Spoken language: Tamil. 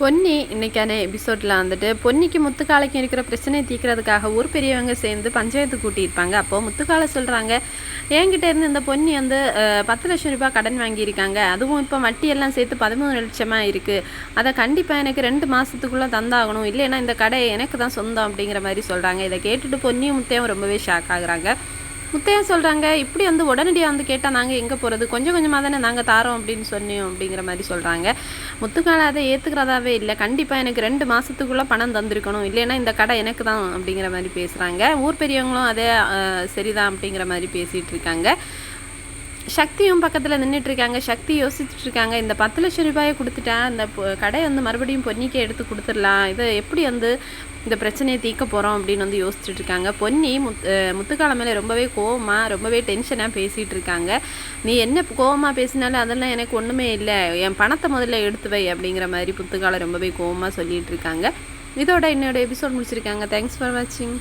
பொன்னி இன்னைக்கான எபிசோடில் வந்துட்டு பொன்னிக்கு முத்துக்காலைக்கும் இருக்கிற பிரச்சனையை தீர்க்கிறதுக்காக ஊர் பெரியவங்க சேர்ந்து பஞ்சாயத்து கூட்டியிருப்பாங்க. அப்போது முத்துக்காலை சொல்கிறாங்க என்கிட்ட இருந்து இந்த பொன்னி வந்து பத்து லட்சம் ரூபாய் கடன் வாங்கியிருக்காங்க. அதுவும் இப்போ வட்டியெல்லாம் சேர்த்து பதிமூணு லட்சமாக இருக்குது அதை கண்டிப்பாக எனக்கு ரெண்டு மாதத்துக்குள்ளே தந்தாகணும். இல்லைன்னா இந்த கடை எனக்கு தான் சொந்தம் அப்படிங்கிற மாதிரி சொல்கிறாங்க இதை கேட்டுட்டு பொன்னியும் முத்தையும் ரொம்பவே ஷாக் ஆகுறாங்க. முத்தையா சொல்கிறாங்க இப்படி வந்து உடனடியாக வந்து கேட்டால் நாங்கள் எங்கே போகிறது கொஞ்சம் கொஞ்சமாக தானே நாங்கள் தாரோம் அப்படின்னு சொன்னோம் அப்படிங்கிற மாதிரி சொல்கிறாங்க முத்துக்கால அதை ஏற்றுக்கிறதாவே இல்லை. கண்டிப்பாக எனக்கு ரெண்டு மாதத்துக்குள்ளே பணம் தந்திருக்கணும். இல்லைன்னா இந்த கடை எனக்கு தான் அப்படிங்கிற மாதிரி பேசுகிறாங்க ஊர் பெரியவங்களும் அதே சரிதான் அப்படிங்கிற மாதிரி பேசிகிட்டு இருக்காங்க. சக்தியும் பக்கத்தில் நின்றுட்டு இருக்காங்க சக்தி யோசிச்சுட்டு இருக்காங்க இந்த பத்து லட்சம் ரூபாயை கொடுத்துட்டேன் அந்த கடை வந்து மறுபடியும் பொன்னிக்கு எடுத்து கொடுத்துடலாம். இதை எப்படி வந்து இந்த பிரச்சனையை தீர்க்க போகிறோம் அப்படின்னு வந்து யோசிச்சுட்டு இருக்காங்க பொன்னி முத் முத்துக்கால மேலே ரொம்பவே கோவமாக ரொம்பவே டென்ஷனாக பேசிகிட்டு இருக்காங்க நீ என்ன கோவமாக பேசினாலும் அதெல்லாம் எனக்கு ஒன்றுமே இல்லை. என் பணத்தை முதல்ல எடுத்து வை அப்படிங்கிற மாதிரி முத்துக்கால ரொம்பவே கோவமாக சொல்லிகிட்டு இருக்காங்க இதோட என்னோட எபிசோட் முடிச்சிருக்காங்க. தேங்க்ஸ் ஃபார் வாட்சிங்